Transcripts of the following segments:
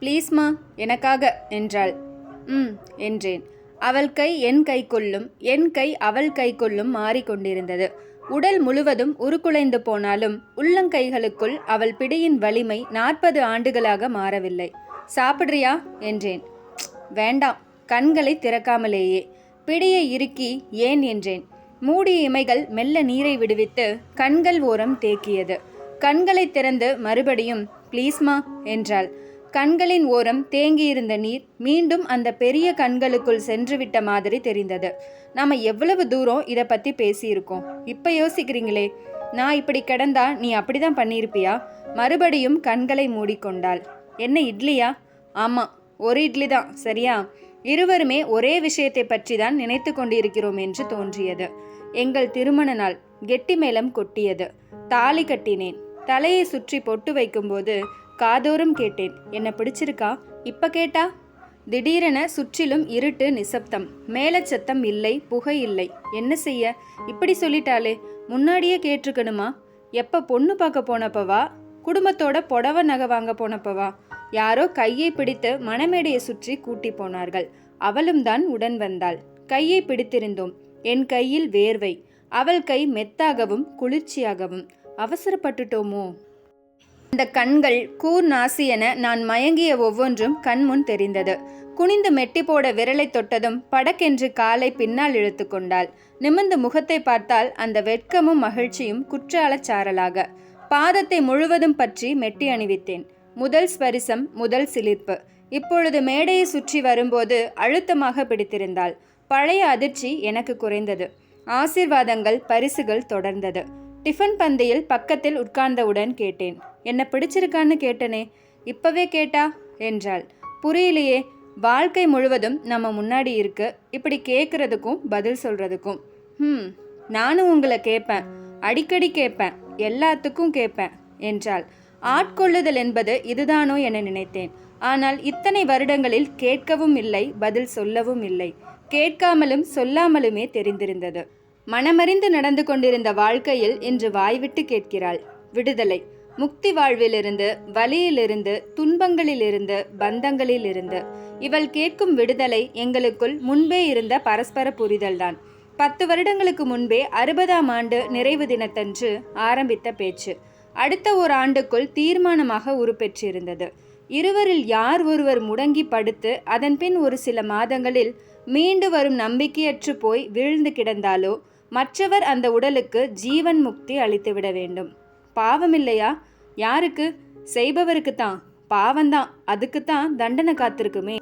ப்ளீஸ்மா எனக்காக என்றாள். ம் என்றேன். அவள் கை என் கைக்குள்ளும் என் கை அவள் கைக்குள்ளும் மாறிக்கொண்டிருந்தது. உடல் முழுவதும் உருக்குலைந்து போனாலும் உள்ளங்கைகளுக்குள் அவள் பிடியின் வலிமை நாற்பது ஆண்டுகளாக மாறவில்லை. சாப்பிட்றியா என்றேன். வேண்டாம் கண்களை திறக்காமலேயே. பிடியை இறுக்கி ஏன் என்றேன். மூடிய இமைகள் மெல்ல நீரை விடுவித்து கண்கள் ஓரம் தேக்கியது. கண்களை திறந்து மறுபடியும் ப்ளீஸ்மா என்றாள். கண்களின் ஓரம் தேங்கியிருந்த நீர் மீண்டும் அந்த பெரிய கண்களுக்குள் சென்றுவிட்ட மாதிரி தெரிந்தது. நாம் எவ்வளவு தூரம் இதை பற்றி பேசியிருக்கோம்? இப்போ யோசிக்கிறீங்களே. நான் இப்படி கிடந்தா நீ அப்படிதான் பண்ணியிருப்பியா? மறுபடியும் கண்களை மூடிக்கொண்டாள். என்ன இட்லியா? ஆமாம் ஒரு இட்லி தான் சரியா? இருவருமே ஒரே விஷயத்தை பற்றி தான் நினைத்து கொண்டிருக்கிறோம் என்று தோன்றியது. எங்கள் திருமண நாள் கெட்டி மேளம் கொட்டியது. தாலி கட்டினேன். தலையை சுற்றி பொட்டு வைக்கும்போது காதோறும் கேட்டேன். என்னை பிடிச்சிருக்கா? இப்ப கேட்டா? திடீரென சுற்றிலும் இருட்டு நிசப்தம். மேலச்சத்தம் இல்லை புகை இல்லை. என்ன செய்ய? இப்படி சொல்லிட்டாளே. முன்னாடியே கேட்டிருக்கணுமா? எப்ப பொண்ணு பார்க்க போனப்பவா குடும்பத்தோட புடவ நகை வாங்க போனப்பவா யாரோ கையை பிடித்து மணமேடையை சுற்றி கூட்டி போனார்கள். அவளும் தான் உடன் வந்தாள். கையை பிடித்திருந்தோம். என் கையில் வேர்வை. அவள் கை மெத்தாகவும் குளிர்ச்சியாகவும். அவசரப்பட்டுட்டோமோ? அந்த கண்கள் கூர் நாசி என நான் மயங்கிய ஒவ்வொன்றும் கண்முன் தெரிந்தது. குனிந்து மெட்டி போட விரலை தொட்டதும் படக்கென்று காலை பின்னால் இழுத்து கொண்டாள். நிமிர்ந்து முகத்தை பார்த்தால் அந்த வெட்கமும் மகிழ்ச்சியும் குற்றாலச் சாரலாக. பாதத்தை முழுவதும் பற்றி மெட்டி அணிவித்தேன். முதல் ஸ்பரிசம் முதல் சிலிர்ப்பு. இப்பொழுது மேடையை சுற்றி வரும்போது அழுத்தமாக பிடித்திருந்தாள். பழைய அதிர்ச்சி எனக்கு குறைந்தது. ஆசிர்வாதங்கள் பரிசுகள் தொடர்ந்தது. டிஃபன் பந்தியில் பக்கத்தில் உட்கார்ந்தவுடன் கேட்டேன். என்ன பிடிச்சிருக்கான்னு கேட்டனே. இப்பவே கேட்டா? என்றாள். புரியலையே. வாழ்க்கை முழுவதும் நம்ம முன்னாடி இருக்கு. இப்படி கேட்குறதுக்கும் பதில் சொல்கிறதுக்கும் ம் நானும் உங்களை கேட்பேன் அடிக்கடி கேட்பேன் எல்லாத்துக்கும் கேட்பேன் என்றாள். ஆட்கொள்ளுதல் என்பது இதுதானோ என நினைத்தேன். ஆனால் இத்தனை வருடங்களில் கேட்கவும் இல்லை பதில் சொல்லவும் இல்லை. கேட்காமலும் சொல்லாமலுமே தெரிந்திருந்தது. மனமறிந்து நடந்து கொண்டிருந்த வாழ்க்கையில் இன்று வாய்விட்டு கேட்கிறாள். விடுதலை. முக்தி வாழ்விலிருந்து வலியிலிருந்து துன்பங்களிலிருந்து பந்தங்களிலிருந்து. இவள் கேட்கும் விடுதலை எங்களுக்குள் முன்பே இருந்த பரஸ்பர புரிதல்தான். பத்து வருடங்களுக்கு முன்பே அறுபதாம் ஆண்டு நிறைவு தினத்தன்று ஆரம்பித்த பேச்சு. அடுத்த ஒரு ஆண்டுக்குள் தீர்மானமாக உருப்பெற்றிருந்தது. இருவரில் யார் ஒருவர் முடங்கி படுத்து அதன்பின் ஒரு சில மாதங்களில் மீண்டு வரும் நம்பிக்கையற்று போய் வீழ்ந்து கிடந்தாலோ மற்றவர் அந்த உடலுக்கு ஜீவன் முக்தி அளித்துவிட வேண்டும். பாவம் இல்லையா? யாருக்கு? செய்பவருக்கு தான் பாவம்தான். அதுக்குத்தான் தண்டனை காத்திருக்குமே.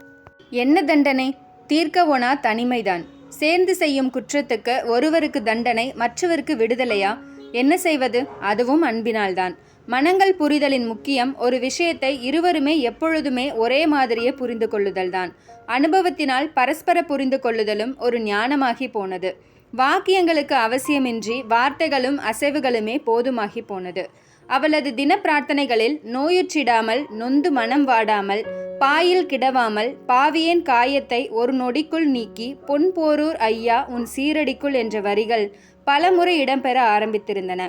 என்ன தண்டனை? தீர்க்கவோனா தனிமைதான். சேர்ந்து செய்யும் குற்றத்துக்கு ஒருவருக்கு தண்டனை மற்றவருக்கு விடுதலையா? என்ன செய்வது? அதுவும் அன்பினால்தான். மனங்கள் புரிதலின் முக்கியம். ஒரு விஷயத்தை இருவருமே எப்பொழுதுமே ஒரே மாதிரியே புரிந்து கொள்ளுதல்தான். அனுபவத்தினால் பரஸ்பர புரிந்து கொள்ளுதலும் ஒரு ஞானமாகி போனது. வாக்கியங்களுக்கு அவசியமின்றி வார்த்தைகளும் அசைவுகளுமே போதுமாகி போனது அவளது தின பிரார்த்தனைகளில் நோயுற்றிடாமல் நொந்து மனம் வாடாமல் பாயில் கிடவாமல் பாவியின் காயத்தை ஒரு நொடிக்குள் நீக்கி பொன் போரூர் ஐயா உன் சீரடிக்குள் என்ற வரிகள் பலமுறை இடம்பெற ஆரம்பித்திருந்தன.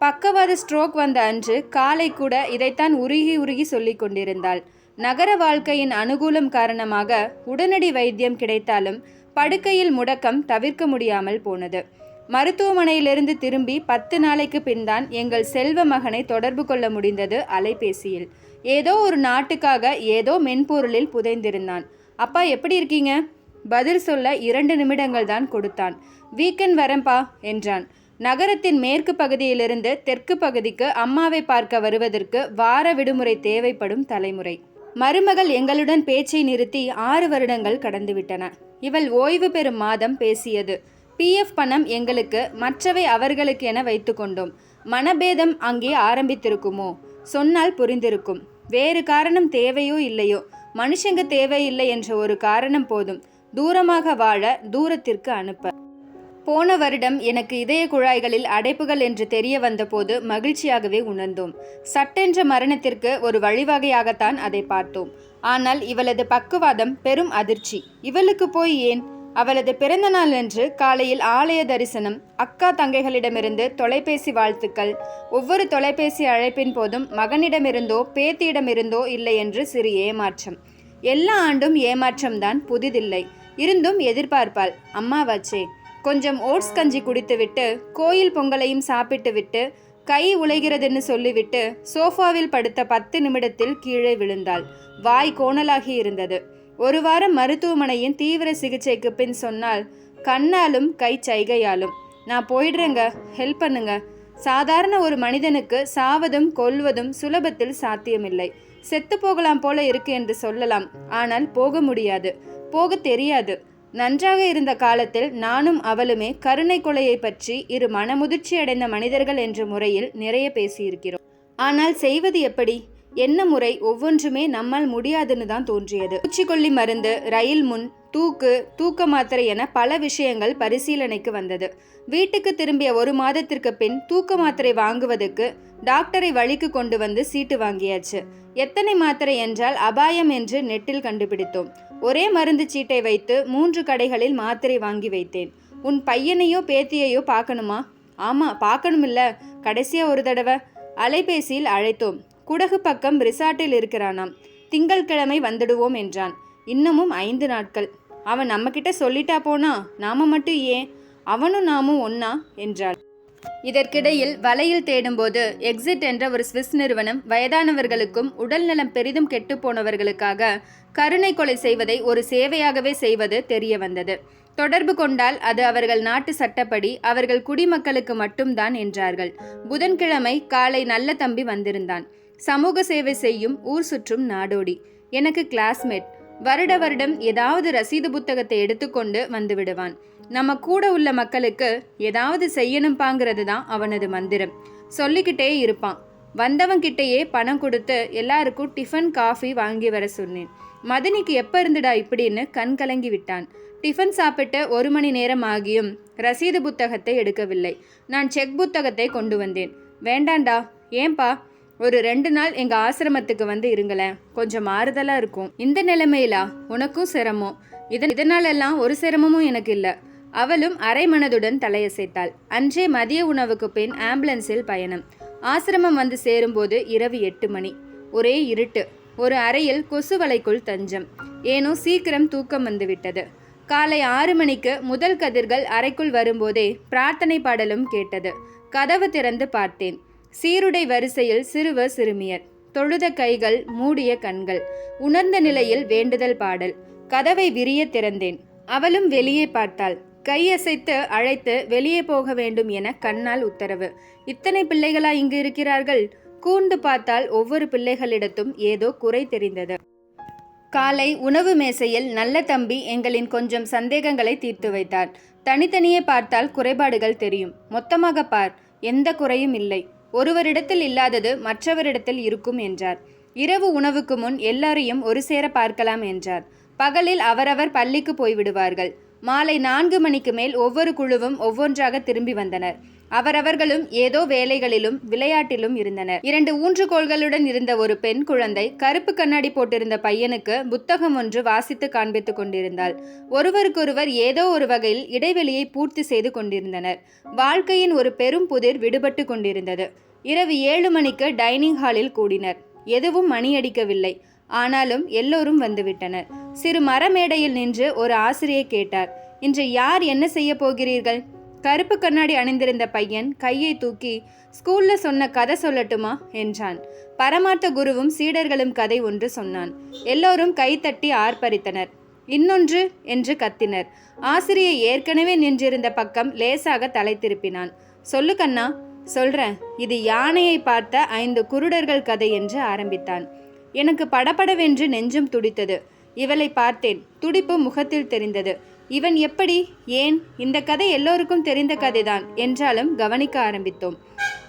பக்கவாத ஸ்ட்ரோக் வந்த அன்று காலை கூட இதைத்தான் உருகி உருகி சொல்லிக் கொண்டிருந்தாள். நகர வாழ்க்கையின் அனுகூலம் காரணமாக உடனடி வைத்தியம் கிடைத்தாலும் படுக்கையில் முடக்கம் தவிர்க்க முடியாமல் போனது. மருத்துவமனையிலிருந்து திரும்பி பத்து நாளைக்கு பின்தான் எங்கள் செல்வ மகனை தொடர்பு கொள்ள முடிந்தது அலைபேசியில். ஏதோ ஒரு நாட்டுக்காக ஏதோ மென்பொருளில் புதைந்திருந்தான். அப்பா எப்படி இருக்கீங்க? பதில் சொல்ல இரண்டு நிமிடங்கள் தான் கொடுத்தான். வீக்கெண்ட் வரம்பா என்றான். நகரத்தின் மேற்கு பகுதியிலிருந்து தெற்கு பகுதிக்கு அம்மாவை பார்க்க வருவதற்கு வார விடுமுறை தேவைப்படும் தலைமுறை. மருமகள் எங்களுடன் பேச்சை நிறுத்தி ஆறு வருடங்கள் கடந்துவிட்டன. இவள் ஓய்வு பெறும் மாதம் பேசியது. பிஎஃப் பணம் எங்களுக்கு மற்றவை அவர்களுக்கு என வைத்துக்கொண்டோம் மனபேதம் அங்கே ஆரம்பித்திருக்குமோ? சொன்னால் புரிந்திருக்கும். வேறு காரணம் தேவையோ இல்லையோ? மனுஷங்க தேவையில்லை என்ற ஒரு காரணம் போதும். தூரமாக வாழ தூரத்திற்கு அனுப்ப. போன வருடம் எனக்கு இதய குழாய்களில் அடைப்புகள் என்று தெரிய வந்தபோது மகிழ்ச்சியாகவே உணர்ந்தோம். சட்டென்ற மரணத்திற்கு ஒரு வழிவகையாகத்தான் அதை பார்த்தோம். ஆனால் இவளது பக்குவாதம் பெரும் அதிர்ச்சி. இவளுக்கு போய் ஏன்? அவளது பிறந்த நாள் காலையில் ஆலய தரிசனம் அக்கா தங்கைகளிடமிருந்து தொலைபேசி வாழ்த்துக்கள் ஒவ்வொரு தொலைபேசி அழைப்பின் போதும் மகனிடமிருந்தோ பேத்தியிடமிருந்தோ இல்லை என்று சிறு ஏமாற்றம். எல்லா ஆண்டும் ஏமாற்றம்தான் புதிதில்லை. இருந்தும் எதிர்பார்ப்பாள் அம்மாவாச்சே. கொஞ்சம் ஓட்ஸ் கஞ்சி குடித்துவிட்டு கோயில் பொங்கலையும் சாப்பிட்டுவிட்டு கை உழைகிறதுன்னு சொல்லிவிட்டு சோஃபாவில் படுத்த பத்து நிமிடத்தில் கீழே விழுந்தாள். வாய் கோணலாகி இருந்தது. ஒரு வாரம் மருத்துவமனையின் தீவிர சிகிச்சைக்கு பின் சொன்னால் கண்ணாலும் கை சைகையாலும். நான் போயிடுறேங்க. ஹெல்ப் பண்ணுங்க. சாதாரண ஒரு மனிதனுக்கு சாவதும் கொல்வதும் சுலபத்தில் சாத்தியமில்லை. செத்து போகலாம் போல இருக்கு என்று சொல்லலாம். ஆனால் போக முடியாது. போக தெரியாது. நன்றாக இருந்த காலத்தில் நானும் அவளுமே கருணை கொலையை பற்றி இரு மனமுதிர்ச்சி அடைந்த மனிதர்கள் என்ற முறையில் நிறைய பேசியிருக்கிறோம். ஆனால் செய்வது எப்படி? என்ன முறை? ஒவ்வொன்றுமே நம்மால் முடியாதுன்னு தான் தோன்றியது. பூச்சிக்கொல்லி மருந்து ரயில் முன் தூக்கு தூக்க மாத்திரை என பல விஷயங்கள் பரிசீலனைக்கு வந்தது. வீட்டுக்கு திரும்பிய ஒரு மாதத்திற்கு பின் தூக்க மாத்திரை வாங்குவதற்கு டாக்டரை வழிக்கு கொண்டு வந்து சீட்டு வாங்கியாச்சு. எத்தனை மாத்திரை என்றால் அபாயம் என்று நெட்டில் கண்டுபிடித்தோம். ஒரே மருந்து சீட்டை வைத்து மூன்று கடைகளில் மாத்திரை வாங்கி வைத்தேன். உன் பையனையோ பேத்தியையோ பார்க்கணுமா? ஆமாம் பார்க்கணுமில்ல. கடைசியாக ஒரு தடவை அலைபேசியில் அழைத்தோம். குடகு பக்கம் ரிசார்ட்டில் இருக்கிறானாம். திங்கள்கிழமை வந்துடுவோம் என்றான். இன்னமும் ஐந்து நாட்கள். அவன் நம்மக்கிட்ட சொல்லிட்டா போனா நாம மட்டும் ஏன்? அவனும் நாமும் ஒன்னா என்றாள். இதற்கிடையில் வலையில் தேடும்போது எக்ஸிட் என்ற ஒரு ஸ்விஸ் நிறுவனம் வயதானவர்களுக்கும் உடல்நலம் பெரிதும் கெட்டுப்போனவர்களுக்காக கருணை கொலை செய்வதை ஒரு சேவையாகவே செய்வது தெரிய வந்தது. தொடர்பு கொண்டால் அது அவர்கள் நாட்டு சட்டப்படி அவர்கள் குடிமக்களுக்கு மட்டும்தான் என்றார்கள். புதன்கிழமை காலை நல்ல தம்பி வந்திருந்தான். சமூக சேவை செய்யும் ஊர் சுற்றும் நாடோடி. எனக்கு கிளாஸ்மேட். வருட வருடம் ஏதாவது ரசீது புத்தகத்தை எடுத்துக்கொண்டு வந்து விடுவான் நம்ம கூட உள்ள மக்களுக்கு ஏதாவது செய்யணும்பாங்கிறது தான் அவனது மந்திரம். சொல்லிக்கிட்டே இருப்பான். வந்தவன் கிட்டேயே பணம் கொடுத்து எல்லாருக்கும் டிஃபன் காஃபி வாங்கி வர சொன்னேன். மதினிக்கு எப்போ இருந்துடா இப்படின்னு கண் கலங்கி விட்டான். டிஃபன் சாப்பிட்டு ஒரு மணி நேரம் ஆகியும் ரசீது புத்தகத்தை எடுக்கவில்லை. நான் செக் புத்தகத்தை கொண்டு வந்தேன். வேண்டாண்டா ஏன்பா? ஒரு ரெண்டு நாள் எங்க ஆசிரமத்துக்கு வந்து இருங்களேன். கொஞ்சம் மாறுதலா இருக்கும். இந்த நிலைமையிலா? உனக்கும் சிரமம். இதன் இதனாலெல்லாம் ஒரு சிரமமும் எனக்கு இல்லை. அவளும் அரை மனதுடன் தலையசைத்தாள். அன்றே மதிய உணவுக்கு பின் ஆம்புலன்ஸில் பயணம். ஆசிரமம் வந்து சேரும்போது இரவு எட்டு மணி. ஒரே இருட்டு. ஒரு அறையில் கொசு வலைக்குள் தஞ்சம். ஏனோ சீக்கிரம் தூக்கம் வந்துவிட்டது காலை ஆறு மணிக்கு முதல் கதிர்கள் அறைக்குள் வரும்போதே பிரார்த்தனை பாடலும் கேட்டது. கதவு திறந்து பார்த்தேன். சீருடை வரிசையில் சிறுவர் சிறுமியர். தொழுத கைகள் மூடிய கண்கள். உணர்ந்த நிலையில் வேண்டுதல் பாடல். கதவை விரிய திறந்தேன். அவளும் வெளியே பார்த்தாள். கையசைத்து அழைத்து வெளியே போக வேண்டும் என கண்ணால் உத்தரவு. இத்தனை பிள்ளைகளா இங்கு இருக்கிறார்கள்? கூர்ந்து பார்த்தால் ஒவ்வொரு பிள்ளைகளிடத்தும் ஏதோ குறை தெரிந்தது. காலை உணவு மேசையில் நல்ல தம்பி எங்களின் கொஞ்சம் சந்தேகங்களை தீர்த்து வைத்தார். தனித்தனியே பார்த்தால் குறைபாடுகள் தெரியும். மொத்தமாக பார். எந்த குறையும் இல்லை. ஒருவரிடத்தில் இல்லாதது மற்றவரிடத்தில் இருக்கும் என்றார். இரவு உணவுக்கு முன் எல்லாரையும் ஒரு சேர பார்க்கலாம் என்றார். பகலில் அவரவர் பள்ளிக்கு போய்விடுவார்கள். மாலை நான்கு மணிக்கு மேல் ஒவ்வொரு குழுவும் ஒவ்வொன்றாக திரும்பி வந்தனர். அவரவர்களும் ஏதோ வேலைகளிலும் விளையாட்டிலும் இருந்தனர். இரண்டு ஊன்றுகோள்களுடன் இருந்த ஒரு பெண் குழந்தை கருப்பு கண்ணாடி போட்டிருந்த பையனுக்கு புத்தகம் ஒன்று வாசித்து காண்பித்துக் கொண்டிருந்தாள். ஒருவருக்கொருவர் ஏதோ ஒரு வகையில் இடைவெளியை பூர்த்தி செய்து கொண்டிருந்தனர். வாழ்க்கையின் ஒரு பெரும் புதிர் விடுபட்டு கொண்டிருந்தது. இரவு ஏழு மணிக்கு டைனிங் ஹாலில் கூடினர். எதுவும் மணியடிக்கவில்லை ஆனாலும் எல்லோரும் வந்துவிட்டனர். சிறு மரமேடையில் நின்று ஒரு ஆசிரியை கேட்டார். இன்று யார் என்ன செய்ய போகிறீர்கள்? கருப்பு கண்ணாடி அணிந்திருந்த பையன் கையை தூக்கி ஸ்கூல்ல சொன்ன கதை சொல்லட்டுமா? என்றான். பரமார்த்த குருவும் சீடர்களும் கதை ஒன்று சொன்னான். எல்லோரும் கைத்தட்டி ஆர்ப்பரித்தனர். இன்னொன்று என்று கத்தினர். ஆசிரியை ஏற்கனவே நின்றிருந்த பக்கம் லேசாக தலை திருப்பினான். சொல்லு கண்ணா. சொல்றேன். இது யானையை பார்த்த ஐந்து குருடர்கள் கதை என்று ஆரம்பித்தான். எனக்கு படபடவென்று நெஞ்சம் துடித்தது. இவளை பார்த்தேன். துடிப்பு முகத்தில் தெரிந்தது. இவன் எப்படி? ஏன்? இந்த கதை எல்லோருக்கும் தெரிந்த கதைதான் என்றாலும் கவனிக்க ஆரம்பித்தோம்.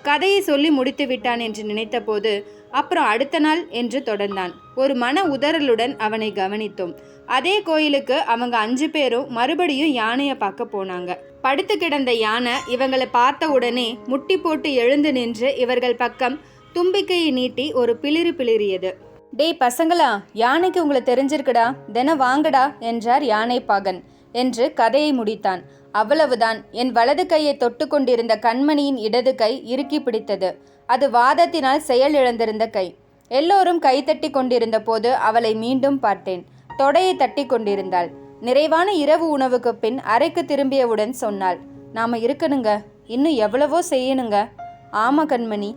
கதையை சொல்லி முடித்து விட்டான் என்று நினைத்தபோது அப்புறம் அடுத்த நாள் என்று தொடர்ந்தான். ஒரு மன உதறலுடன் அவனை கவனித்தோம். அதே கோயிலுக்கு அவங்க அஞ்சு பேரும் மறுபடியும் யானையை பார்க்க போனாங்க. படுத்து கிடந்த யானை இவங்களை பார்த்த உடனே முட்டி போட்டு எழுந்து நின்று இவர்கள் பக்கம் தும்பிக்கையை நீட்டி ஒரு பிளிறு பிளிறியது. டேய் பசங்களா யானைக்கு உங்களை தெரிஞ்சிருக்குடா? தினம் வாங்கடா என்றார் யானை பாகன். என்று கதையை முடித்தான். அவ்வளவுதான். என் வலது கையை தொட்டு கொண்டிருந்த கண்மணியின் இடது கை இறுக்கி பிடித்தது. அது வாதத்தினால் செயலிழந்திருந்த கை. எல்லோரும் கைத்தட்டி கொண்டிருந்த போது அவளை மீண்டும் பார்த்தேன். தொடையை தட்டி கொண்டிருந்தாள். நிறைவான இரவு உணவுக்கு பின் அறைக்கு திரும்பியவுடன் சொன்னாள். நாம இருக்கணுங்க. இன்னும் எவ்வளவோ செய்யணுங்க. ஆமா கண்மணி.